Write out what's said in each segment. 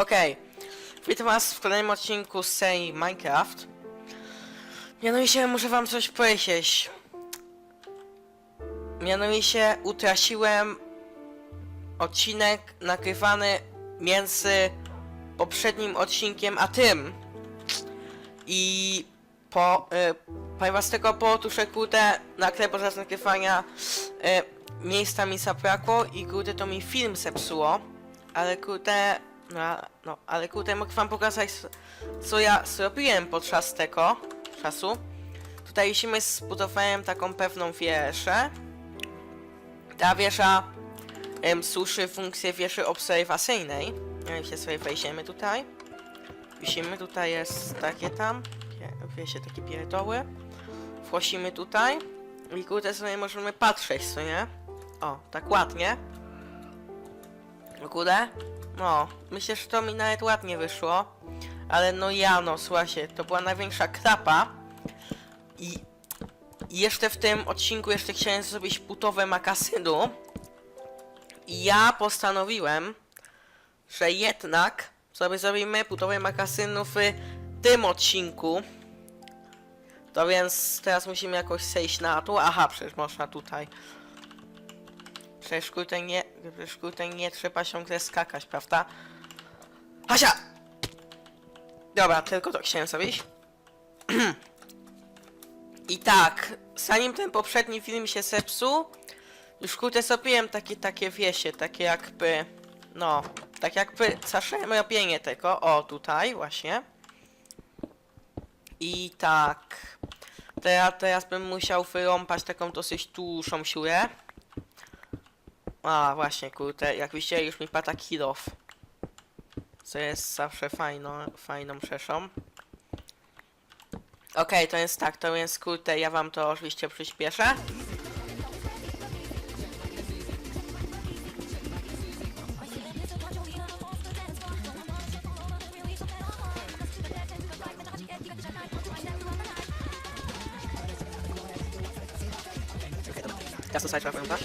Okej. Witam was w kolejnym odcinku z serii Minecraft. Mianowicie muszę wam coś powiedzieć. Mianowicie utraciłem odcinek nagrywany między poprzednim odcinkiem a tym. I po, y, z tego powodu, że kurde, nagle podczas nagrywania y, miejsca mi zabrakło i kurde to mi film zepsuło. Ale kurde, no, no ale kurde mogę wam pokazać co ja zrobiłem podczas tego czasu. Tutaj jeśli zbudowałem taką pewną wieżę. Ta wieża em, służy funkcję wieży obserwacyjnej. Mianowicie sobie wejdziemy tutaj. Wisimy, tutaj jest takie tam, wiecie, takie pierdoły. Wchodzimy tutaj i kurde sobie możemy patrzeć, co nie? O, tak ładnie. Kurde? No, myślę, że to mi nawet ładnie wyszło. Ale no ja, no słuchajcie, to była największa krapa. I jeszcze w tym odcinku jeszcze chciałem zrobić butowe makasynu. I ja postanowiłem, że jednak sobie zrobimy budowe makasynu w tym odcinku. To więc teraz musimy jakoś zejść na to. Aha, przecież można tutaj. Przecież kurde nie, przecież kurde nie trzeba ciągle skakać, prawda? Hasia! Dobra, tylko to chciałem zrobić. I tak, zanim ten poprzedni film się zepsuł, już kurde zrobiłem takie, takie wiesie, takie jakby, no, tak jakby zacząłem robienie tego, o tutaj właśnie. I tak, teraz, teraz bym musiał wyrąbać taką dosyć dużą siłę. A, właśnie, kurde, jak widzicie, już mi pada kill off. Co jest zawsze fajno, fajną rzeczą. Okej, to jest tak, to jest kurde, ja wam to oczywiście przyspieszę. Teraz to trzeba pamiętać.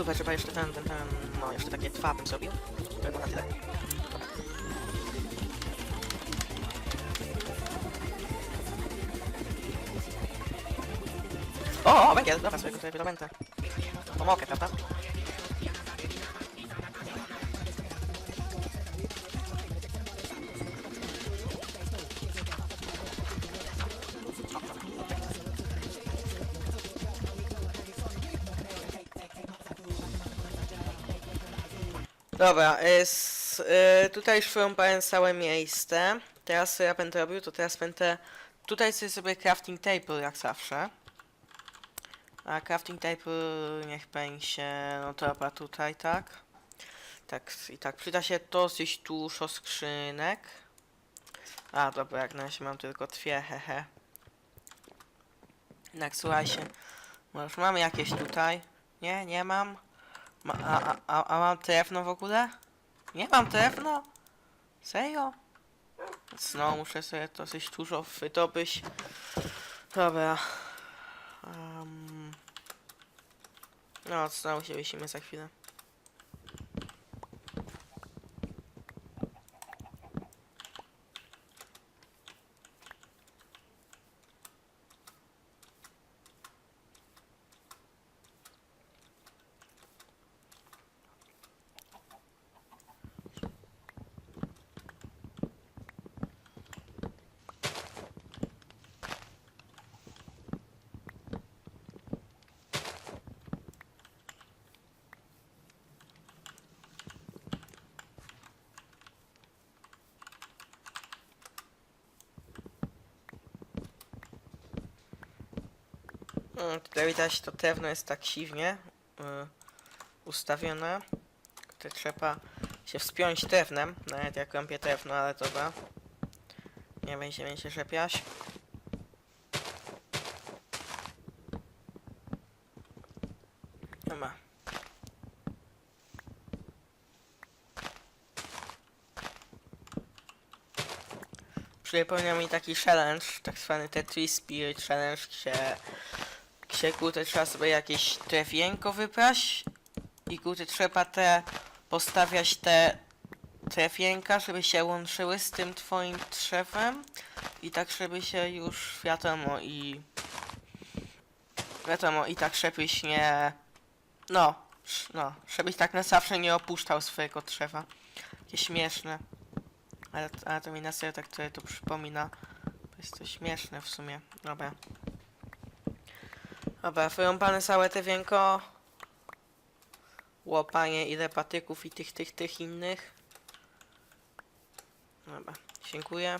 Super, trzeba jeszcze ten, ten, ten, no jeszcze takie dwa bym zrobił. To chyba na tyle. O, o, węgiel, dobra, sobie tutaj wydobędę. Pomogę, prawda? Dobra, s, y, tutaj już wyrąbałem całe miejsce. Teraz co ja będę robił, to teraz będę tutaj sobie zrobię crafting table jak zawsze. A crafting table niech będzie, no dobra, tutaj tak. Tak, i tak, przyda się dosyć dużo skrzynek. A, dobra, jak na razie mam tylko dwie, hehe. Tak, słuchajcie. Może mamy jakieś tutaj? Nie, nie mam. Ma, a, a, a, mam drewno w ogóle? Nie mam drewno? Serio? Znowu muszę sobie dosyć dużo wydobyć. Dobra. Um, no, się wyślimy za chwilę. Tutaj widać to drewno jest tak siwnie y, ustawione. Tutaj trzeba się wspiąć drewnem, nawet jak kąpię drewno, ale dobra. Nie będziemy się rzepiać. Dobra. przypomniał mi taki challenge, tak zwany Tetris Spirit Challenge, gdzie, gdzie kurde trzeba sobie jakieś drewienko wybrać i kurde trzeba te postawiać te drewienka, żeby się łączyły z tym twoim drzewem i tak żeby się już wiadomo i wiadomo i tak żebyś nie no, no, żebyś tak na zawsze nie opuszczał swojego drzewa. Takie śmieszne. Ale, ale to mi na serio tak trochę to przypomina. To jest to śmieszne w sumie. Dobra. Dobra, wyrąbane całe te wienko. Łopanie ile patyków i tych, tych, tych innych. Dobra, dziękuję.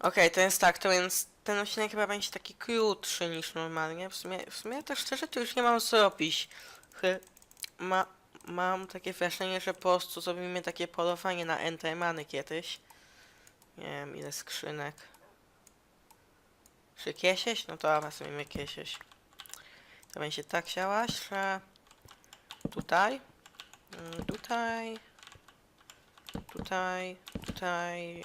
Okej, to jest tak, to więc ten odcinek chyba będzie taki krótszy niż normalnie. W sumie, w sumie też szczerze to już nie mam co robić. Chy- Ma, mam takie wrażenie, że po prostu zrobimy takie polowanie na Endermany kiedyś. Nie wiem ile skrzynek. Czy kiesieć? No to dobra, zrobimy kiesieć. To będzie tak chciałaś, że tutaj, mm, tutaj, tutaj, tutaj,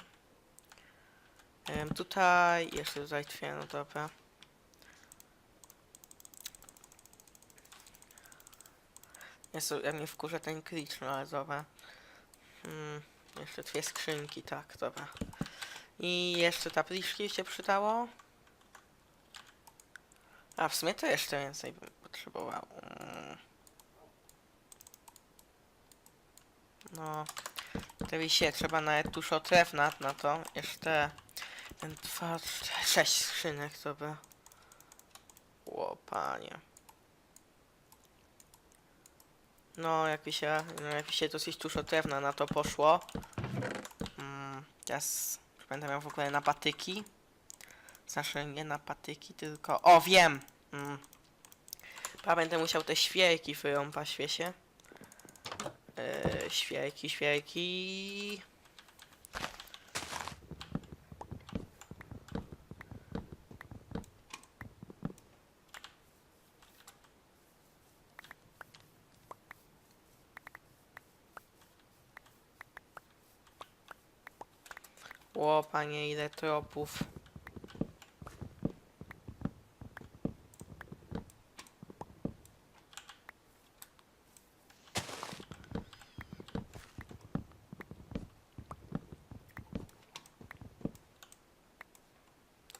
Em, tutaj, jeszcze tutaj dwie, no dobra. Jezu, ja mnie wkurza ten glitch, dobra. Hmm, jeszcze dwie skrzynki, tak, dobra. I jeszcze tabliczki się przydało. A, w sumie to jeszcze więcej bym potrzebował. Mm. No, tutaj się trzeba nawet dużo drewna na to. Jeszcze ten dwa, sześć skrzynek, dobra. O, panie. No, jakby się, no, jakby się dosyć dużo drewna na to poszło. Mm, teraz będę miał w ogóle na patyki. Znaczy nie na patyki, tylko... O, wiem! Mm. Chyba będę musiał te świerki wyrąbać, świecie. Yy, świerki, świerki... O, panie, ile tropów.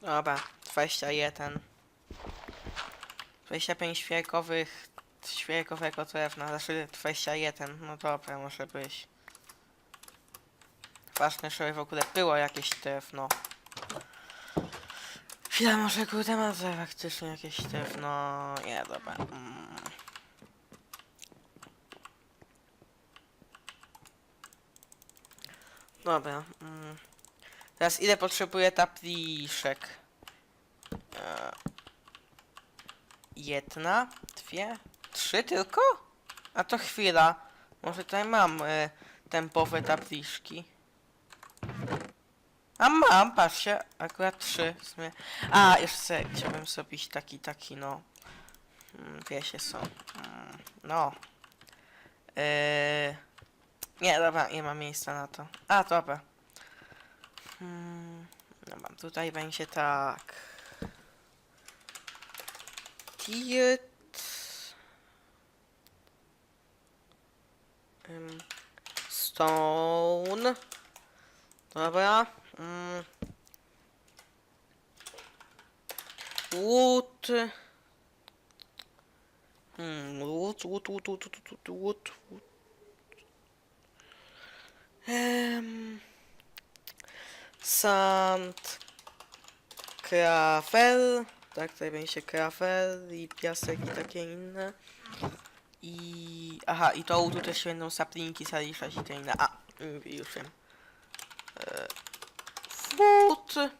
Dobra, 21. 25 świerkowych, świerkowego drewna, znaczy 21, no dobra, może być. Ważne, żeby w ogóle było jakieś drewno. Chwila, może kurde ma faktycznie jakieś drewno. Nie, dobra. Mm. Dobra. Mm. Teraz ile potrzebuję tapliszek? E, jedna, dwie, trzy tylko? A to chwila. Może tutaj mam e, tempowe tabliczki. A mam, patrzcie, akurat trzy w sumie. A, jeszcze chciałbym zrobić taki, taki, no. Mm, Wiesie są. No. Yy... Nie, dobra, nie ma miejsca na to. A, dobra. Hmm, dobra, tutaj będzie tak. Diet. Ym, Stone. Dobra. Mm. Łód. Hmm, łód, łód, łód, łód, łód, łód, łód. Um. Sand. Krafel. Tak, tutaj będzie krafel i piasek i takie inne. I... Aha, i to tu też będą saplinki, salisza i te inne. A, już wiem. E Food.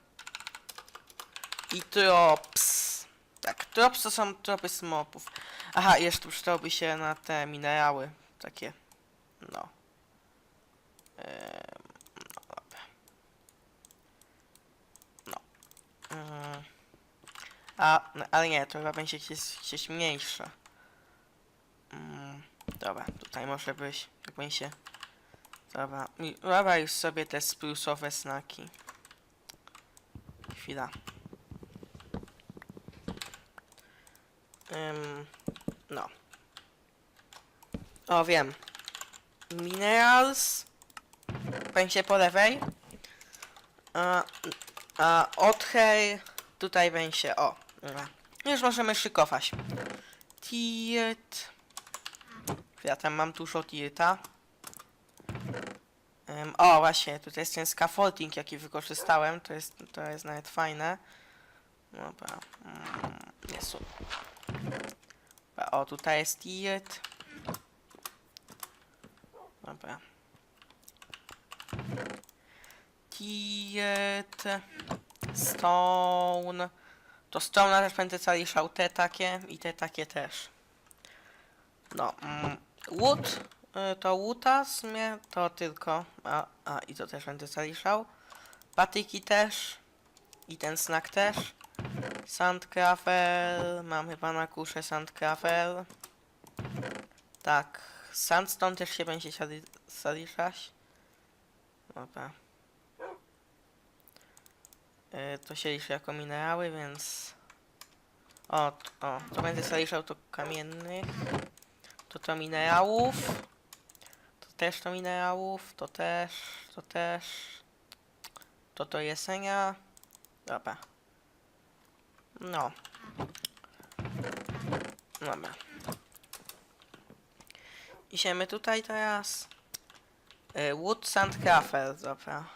I drops. Tak, drops to są tropy smopów. Aha, jeszcze przydałoby się na te minerały. Takie. No. Em, no dobra. No. Mm. A, no, ale nie, to chyba będzie gdzieś, gdzieś mniejsze. Mm, dobra, tutaj może być, jak będzie... Dobra, już sobie te sprusowe snaki. Chwila. Ym, no. O, wiem. Minerals. Będzie po lewej. A, a Othej tutaj będzie. O. Już możemy szykować. Tiet. Ja tam mam dużo tirta. Ym, o, właśnie, tutaj jest ten scaffolding, jaki wykorzystałem. To jest, to jest nawet fajne. Dobra. Mm, jest. su- Dobra, O, tutaj jest tiet. Dobra. Tiet. Stone. To stone też będę zaliczał te takie i te takie też. No. Mm, wood. Y, To w sumie to tylko. A, a i to też będę zaliczał. Patyki też. I ten snack też. Sandcravel. Mam chyba na kusze Sandcravel. Tak. Sandstone też się będzie zali- zaliczać. Dobra. Y, to się liczy jako minerały, więc... O, o, to będę zaliczał to kamiennych. To to minerałów. To też to minerałów. To też, to też. To to jesenia. Dobra. No. Dobra. Idziemy tutaj teraz. Y, Wood Sandcrafer, dobra.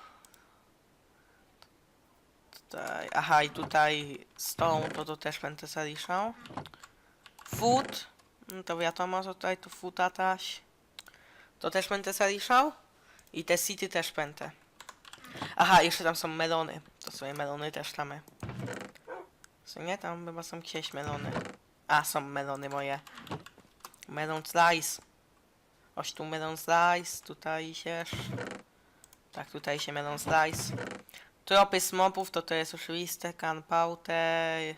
Tutaj, aha i tutaj stone, to to też będę zaliczał. Food, no to wiadomo, że tutaj tu foota taś. To też będę zaliczał. I te city też będę. Aha, jeszcze tam są melony. To sobie melony też tam. Co nie? Tam chyba są gdzieś melony. A, są melony moje. Melon slice. Oś tu melon slice, tutaj się. Tak, tutaj się melon slice. Tropy z mobów to to jest oczywiste, gunpowder.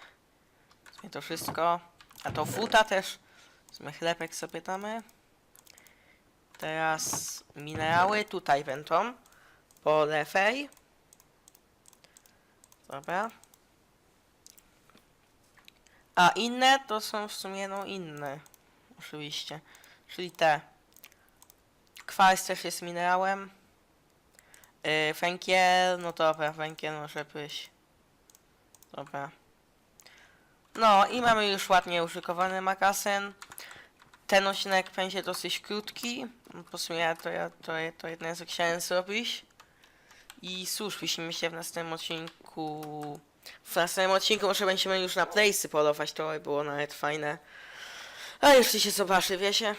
To wszystko. A to futa też. W sumie chlebek sobie damy. Teraz minerały tutaj będą. Po lewej. Dobra. A inne to są w sumie no inne. Oczywiście. Czyli te. Kwarc też jest minerałem. Yy, węgiel, no dobra, węgiel może być. Dobra. No i mamy już ładnie uszykowany magazyn. Ten odcinek będzie dosyć krótki. Po sumie to, ja, to, to jedno co chciałem zrobić. I cóż, widzimy się w następnym odcinku. W następnym odcinku może będziemy już na playsy polować, to by było nawet fajne. A jeszcze się zobaczy, wiecie?